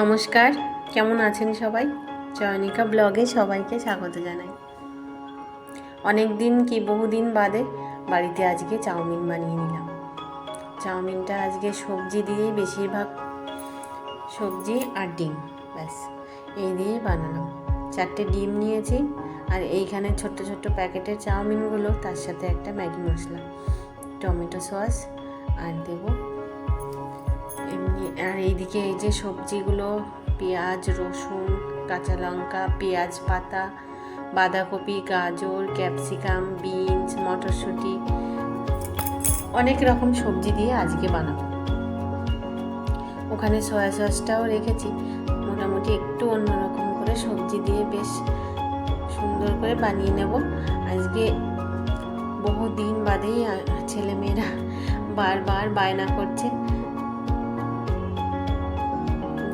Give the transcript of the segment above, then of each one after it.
নমস্কার, কেমন আছেন সবাই? জয়নিকা ব্লগে সবাইকে স্বাগত জানাই। অনেক দিন কি বহুদিন বাদে বাড়িতে আজকে চাউমিন বানিয়ে নিলাম। চাউমিনটা আজকে সবজি দিয়েই বেশিরভাগ সবজি আর ডিম, ব্যাস। এই দিয়েই বানালাম। চারটে ডিম নিয়েছি আর এইখানে ছোট্ট ছোট্ট প্যাকেটের চাউমিনগুলো, তার সাথে একটা ম্যাগি মশলা, টমেটো সস আর দেবো আর এইদিকে এই যে সবজিগুলো, পেঁয়াজ, রসুন, কাঁচা লঙ্কা, পেঁয়াজ পাতা, বাঁধাকপি, গাজর, ক্যাপসিকাম, বিনস, মটরশুঁটি, অনেক রকম সবজি দিয়ে আজকে বানাবো। ওখানে সয়া সসটাও রেখেছি, মোটামুটি একটু অন্যরকম করে সবজি দিয়ে বেশ সুন্দর করে বানিয়ে নেব। আজকে বহু দিন বাদেই ছেলেমেয়েরা বারবার বায়না করছে।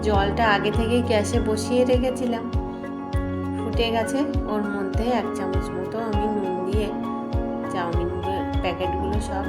জলটা আগে থেকেই গ্যাসে বসিয়ে রেখেছিলাম। ফুটে গেছে, ওর মধ্যে এক চামচ মতো আমি নুন দিয়ে, চাউমিন প্যাকেটগুলো সব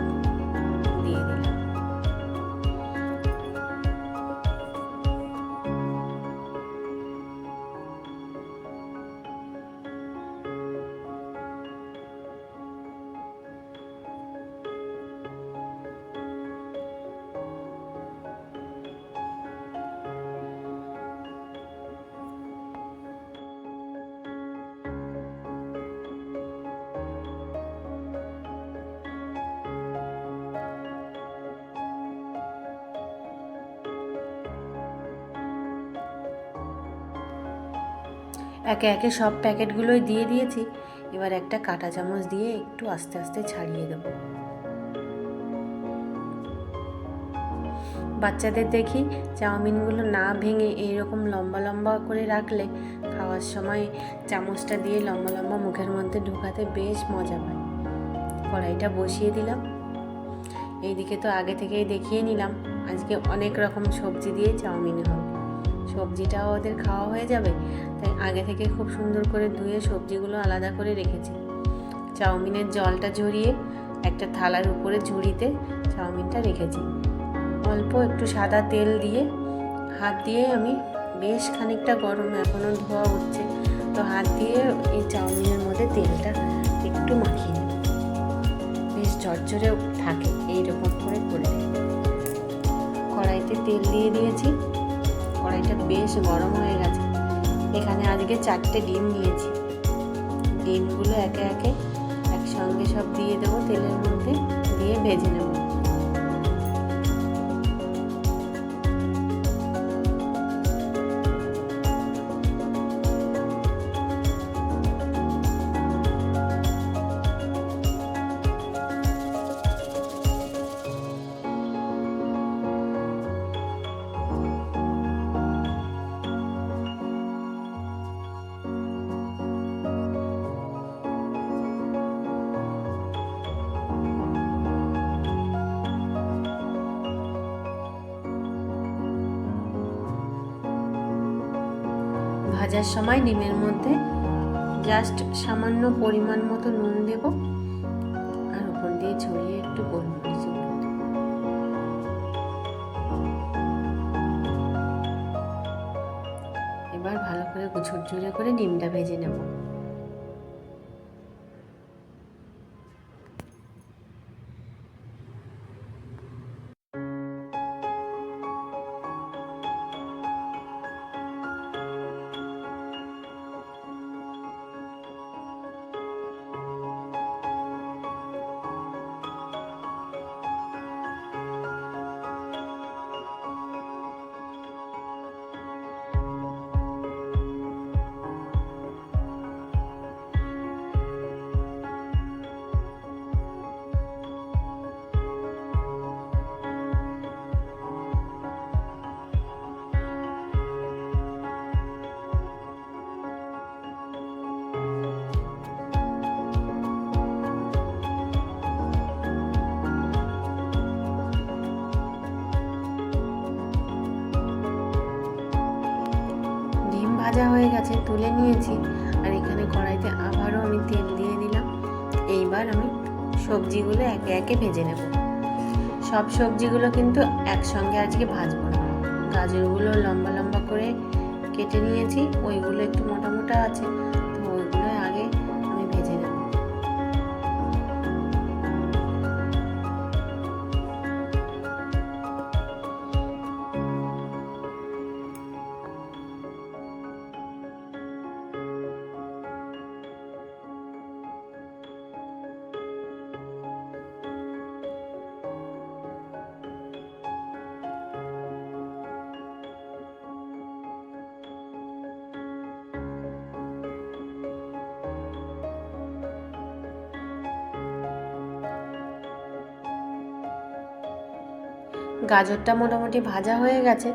একে একে সব প্যাকেটগুলোই দিয়ে দিয়েছি। এবার একটা কাঁটা চামচ দিয়ে একটু আস্তে আস্তে ছাড়িয়ে দেবো। বাচ্চাদের দেখি চাউমিনগুলো না ভেঙে এইরকম লম্বা লম্বা করে রাখলে খাওয়ার সময় চামচটা দিয়ে লম্বা লম্বা মুখের মধ্যে ঢুকাতে বেশ মজা পায় কড়াইটা বসিয়ে দিলাম। এইদিকে তো আগে থেকেই দেখিয়ে নিলাম, আজকে অনেক রকম সবজি দিয়ে চাউমিন হবে। সবজিটাও ওদের খাওয়া হয়ে যাবে, তাই আগে থেকে খুব সুন্দর করে ধুয়ে সবজিগুলো আলাদা করে রেখেছি। চাউমিনের জলটা ঝরিয়ে একটা থালার উপরে ঝুড়িতে চাউমিনটা রেখেছি। অল্প একটু সাদা তেল দিয়ে, হাত দিয়ে আমি বেশ খানিকটা গরম এখনও ধোয়া উঠছে, তো হাত দিয়ে এই চাউমিনের মধ্যে তেলটা একটু মাখিয়ে নেব বেশ ঝরঝরে থাকে, এইরকম করে করে কড়াইতে তেল দিয়ে দিয়েছি। কড়াইটা বেশ গরম হয়ে গেছে। এখানে আজকে চারটে ডিম নিয়েছি। ডিমগুলো একে একে একসঙ্গে সব দিয়ে দেবো, তেলের মধ্যে দিয়ে ভেজে নেব। ভাজার সময় ডিমের মধ্যে জাস্ট সামান্য পরিমাণ মতো নুন দেব। আর ওপর দিয়ে ছড়িয়ে একটু গোলমরিচ এবার ভালো করে ঝুরঝুরে করে ডিমটা ভেজে নেব। ভাজা হয়ে গেছে, তুলে নিয়েছি। আর এখানে কড়াইতে আবারও আমি তেল দিয়ে দিলাম। এইবার আমি সবজিগুলো একে একে ভেজে নেব। সব সবজিগুলো কিন্তু একসঙ্গে আজকে ভাজবো না। গাজরগুলো লম্বা লম্বা করে কেটে নিয়েছি, ওইগুলো একটু মোটা মোটা আছে। গাজরটা মোটামুটি ভাজা হয়ে গেছে,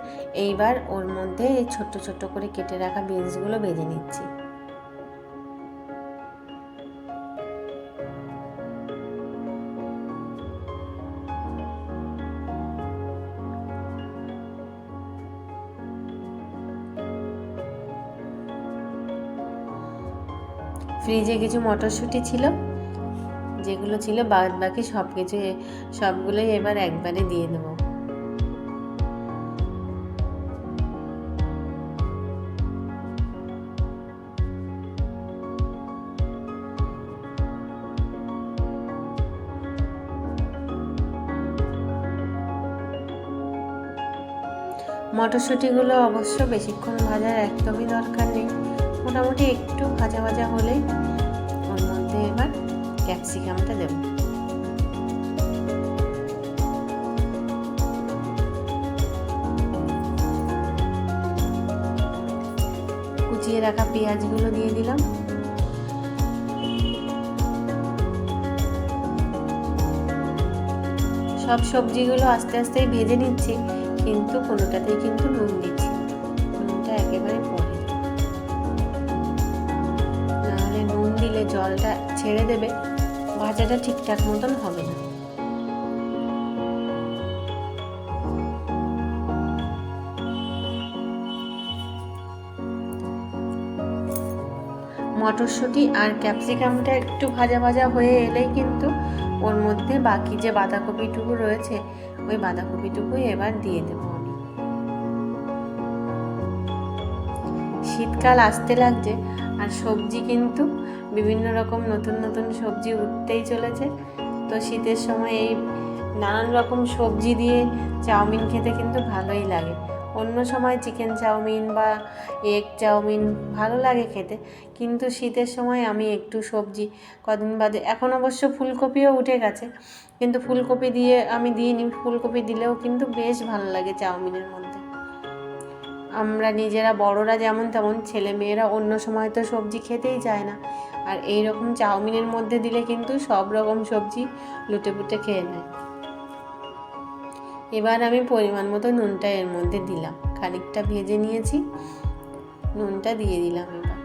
এইবার ওর মধ্যে এই ছোট্ট ছোট্ট করে কেটে রাখা বিনসগুলো ভেজে নিচ্ছি। ফ্রিজে কিছু মটরশুঁটি ছিল, যেগুলো ছিল বাদ বাকি সব কিছু সবগুলোই এবার একবারে দিয়ে দেবো। মটরশুঁটিগুলো অবশ্য বেশিক্ষণ ভাজার একদমই দরকার নেই। মোটামুটি একটু ভাজা ভাজা হলেই ওর মধ্যে এবার ক্যাপসিকামটা দেব। কুচিয়ে রাখা পেঁয়াজগুলো দিয়ে দিলাম। সব সবজিগুলো আস্তে আস্তে ভেজে নিচ্ছি। কিন্তু কোনোটাতেই কিন্তু নুন দিচ্ছি নুনটা একেবারে পরে। নাহলে নুন দিলে জলটা ছেড়ে দেবে, ভাজাটা ঠিকঠাক মতন হবে না। মটরশুঁটি আর ক্যাপসিকামটা একটু ভাজা ভাজা হয়ে এলেই কিন্তু ওর মধ্যে বাকি যে বাঁধাকপিটুকু রয়েছে ওই বাঁধাকপিটুকুই এবার দিয়ে দেবো আমি। শীতকাল আসতে লাগছে আর সবজি কিন্তু বিভিন্ন রকম নতুন নতুন সবজি উঠতেই চলেছে। তো শীতের সময় এই নানান রকম সবজি দিয়ে চাউমিন খেতে কিন্তু ভালোই লাগে। অন্য সময় চিকেন চাউমিন বা এগ চাউমিন ভালো লাগে খেতে, কিন্তু শীতের সময় আমি একটু সবজি কদিন বাদে, এখন অবশ্য ফুলকপিও উঠে গেছে। কিন্তু ফুলকপি দিয়ে আমি দিইনি। ফুলকপি দিলেও কিন্তু বেশ ভালো লাগে চাউমিনের মধ্যে। আমরা নিজেরা বড়রা যেমন তেমন ছেলে মেয়েরা অন্য সময় তো সবজি খেতেই চায় না। আর এই রকম চাউমিনের মধ্যে দিলে কিন্তু সব রকম সবজি লুটে পুটে খেয়ে নেয়। এবার আমি পরিমাণ মতো নুনটা এর মধ্যে দিলাম। খানিকটা ভেজে নিয়েছি। নুনটা দিয়ে দিলাম এবার।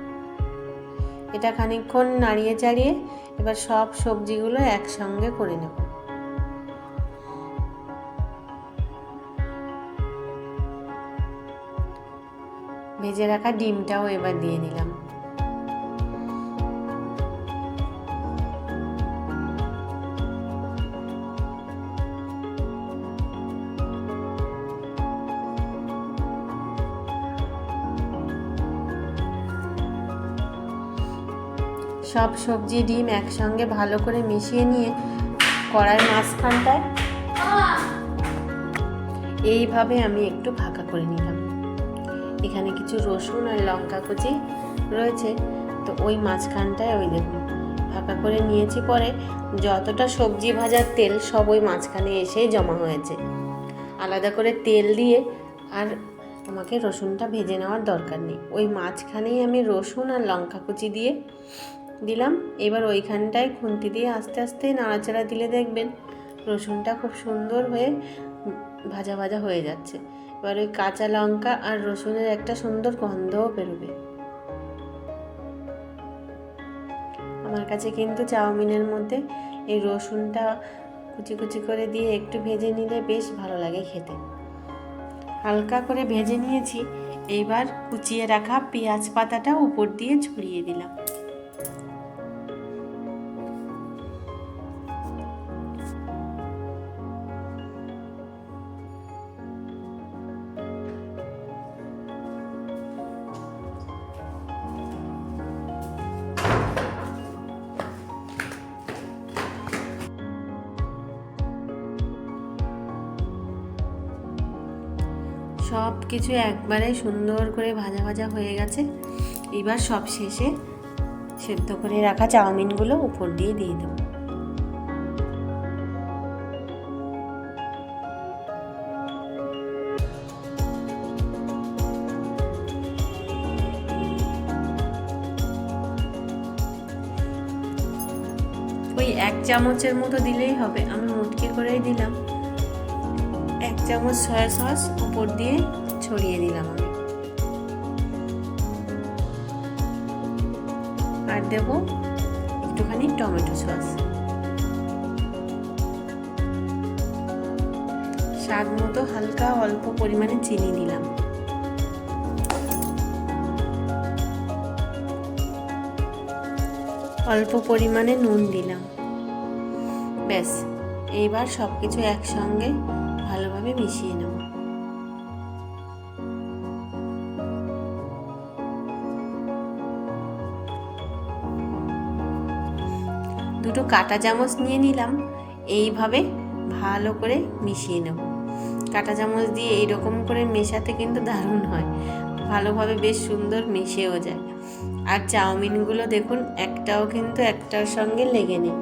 এটা খানিকক্ষণ নাড়িয়ে চাড়িয়ে এবার সব সবজিগুলো একসঙ্গে করে নেব। ভেজে রাখা ডিমটাও এবার দিয়ে দিলাম সব সবজি ডিম একসঙ্গে ভালো করে মিশিয়ে নিয়ে কড়াই মাঝখানটায় এইভাবে আমি একটু নিলাম এখানে কিছু রসুন আর লঙ্কা কুচি রয়েছে। তো ওই মাঝখানটায় ওই দেখুন, ফাঁকা করে নিয়েছি। পরে যতটা সবজি ভাজার তেল সব ওই মাঝখানে এসেই জমা হয়েছে। আলাদা করে তেল দিয়ে আর আমাকে রসুনটা ভেজে নেওয়ার দরকার নেই। ওই মাঝখানেই আমি রসুন আর লঙ্কা কুচি দিয়ে দিলাম। এবার ওইখানটায় খুন্তি দিয়ে আস্তে আস্তে নাড়াচাড়া দিলে দেখবেন রসুনটা খুব সুন্দর হয়ে ভাজা ভাজা হয়ে যাচ্ছে। এবার ওই কাঁচা লঙ্কা আর রসুনের একটা সুন্দর গন্ধও বেরোবে। আমার কাছে কিন্তু চাউমিনের মধ্যে এই রসুনটা কুচি কুচি করে দিয়ে একটু ভেজে নিলে বেশ ভালো লাগে খেতে। হালকা করে ভেজে নিয়েছি, এইবার কুচিয়ে রাখা পেঁয়াজ পাতাটা উপর দিয়ে ছড়িয়ে দিলাম। সব কিছু একবারে সুন্দর করে ভাজা ভাজা হয়ে গেছে। এবার সব শেষে সেদ্ধ করে রাখা চাউমিনগুলো উপর দিয়ে দিয়ে দেবো। ওই এক চামচের মতো দিলেই হবে। আমি মুটকি করেই দিলাম। এক চামচ সয়া সস উপর দিয়ে ছড়িয়ে দিলাম আমি। আর দেব একটুখানি টমেটো সস স্বাদ মতো হালকা অল্প পরিমাণে চিনি দিলাম। অল্প পরিমাণে নুন দিলাম। ব্যাস, এইবার সব কিছু একসঙ্গে ভালোভাবে মিশিয়ে নেব। দুটো কাটা চামচ নিয়ে নিলাম, এইভাবে ভালো করে মিশিয়ে নেব। কাটা চামচ দিয়ে এইরকম করে মেশাতে কিন্তু দারুণ হয়, ভালোভাবে বেশ সুন্দর মিশেও যায়। আর চাউমিনগুলো দেখুন, একটাও কিন্তু একটার সঙ্গে লেগে নেই,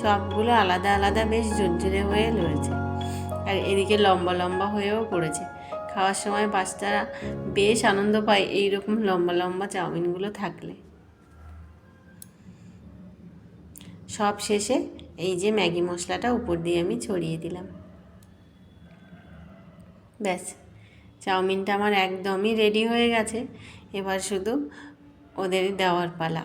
সবগুলো আলাদা আলাদা বেশ ঝুরঝুরে হয়ে রয়েছে। আর এদিকে লম্বা লম্বা হয়েও পড়েছে। খাওয়ার সময় বাচ্চারা বেশ আনন্দ পায় এইরকম লম্বা লম্বা চাউমিনগুলো থাকলে। সব শেষে এই যে ম্যাগি মশলাটা উপর দিয়ে আমি ছড়িয়ে দিলাম। ব্যাস, চাউমিনটা আমার একদমই রেডি হয়ে গেছে। এবার শুধু ওদের দেওয়ার পালা।